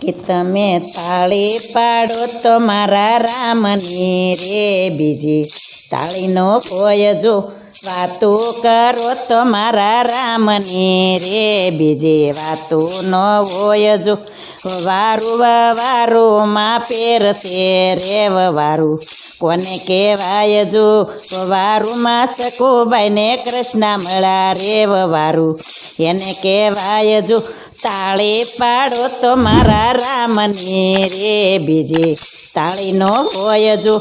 કે તમે તાળી પાડો તો મારા રામની રે બીજી. તાળીનો હોય જો વાતો કરો તો મારા રામની રે બીજી. વાતો ન હોય જો વારું વારું માં પહેરશે રે વારું. કોને કહેવાય જો વારું માં સકુબાઈને કૃષ્ણ મળ્યા રે વારું. એને કહેવાય જો તાળી પાડો તો મારા રામની રે બીજી. તાળીનો હોય જો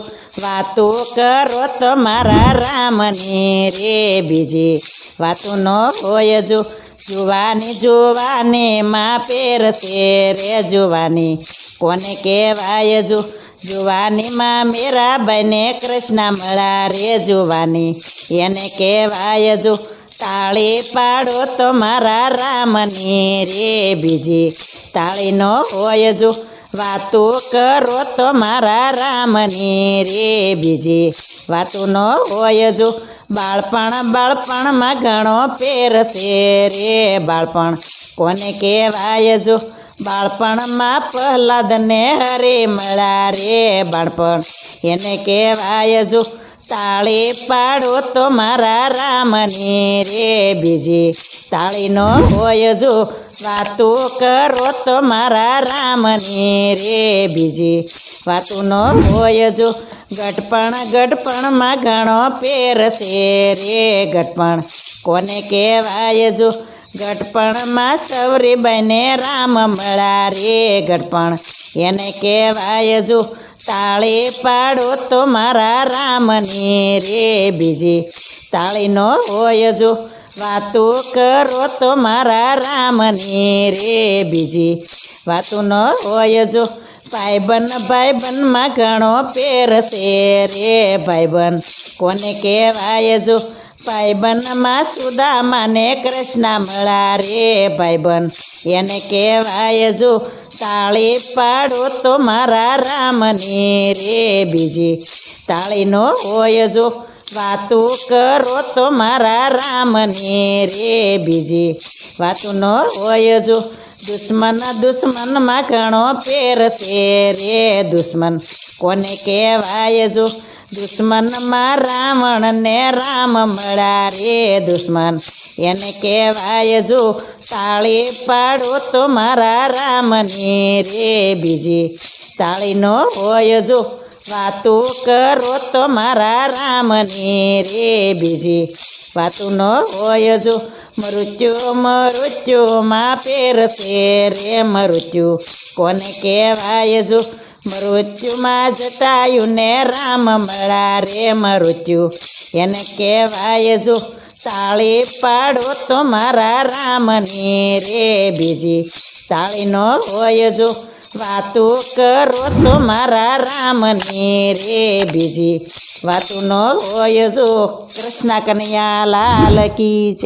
વાતો કરો તો મારા રામની રે બીજી. વાતો ન હોય જો જુવાની જુવાની માં પહેરશે રે જુવાની. કોને કહેવાય જો જુવાનીમાં મેરા બને કૃષ્ણ મળા રે જુવાની. એને કહેવાય જો તાળી પાડો તો મારા રામની રે બીજી. તાળીનો હોય જો વાતો કરો તો મારા રામની રે બીજી. વાતો ન હોય જો બાળપણ બાળપણમાં ઘણો પહેરશે રે બાળપણ. કોને કહેવાય જો બાળપણમાં પ્રહલાદને હરે મળ્યા રે બાળપણ. એને કહેવાય જો તાળી પાડો તો મારા રામને રે બીજી. તાળીનો હોય જો વાતો કરો તો મારા રામને રે બીજી. વાતુનો હોય જો ગટપણ ગટપણમાં ઘણો પહેરશે રે ગટપણ કોને કહેવાય જો ગટપણમાં સૌરી બને રામ મળા રે ગટપણ એને કહેવાય જો તાળી પાડો તો મારા રામની રે બીજી. તાળીનો હોય જો વાતો કરો તો મારા રામની રે બીજી. વાતો ન હોય જો ભાઈબન ભાઈબનમાં ઘણો પહેરશે રે ભાઈબન કોને કહેવાય જો ભાઈબનમાં સુદામાને કૃષ્ણ મળા રે ભાઈબન એને કહેવાય જો, તાળી પાડો તો મારા રામની રે બીજી. તાળીનો હોય જો, વાતો કરો તો મારા રામની રે બીજી. વાતુનો હોય જો, દુશ્મન દુશ્મનમાં ઘણો પહેરશે રે દુશ્મન. કોને કહેવાય જો દુશ્મનમાં રાવણને રામ મળ્યા રે દુશ્મન. એને કહેવાય, જો તાળી પાડો તો મારા રામની રે બીજી. તાળીનો હોય જો વાતો કરો તો મારા રામની રે બીજી. વાતો ન હોય જો મૃત્યુ મૃત્યુમાં પહેરશે રે મૃત્યુ. કોને કહેવાય, જો મૃત્યુમાં જતાયું ને રામ મળા રે મૃત્યુ. એને કહેવાય જો, તાળી પાડો તો મારા રામની રે બીજી. તાળીનો હોય જો, વાતો કરો તો મારા રામની રે બીજી. વાતો ન હોય જો, કૃષ્ણ કનૈયા લાલ કી છે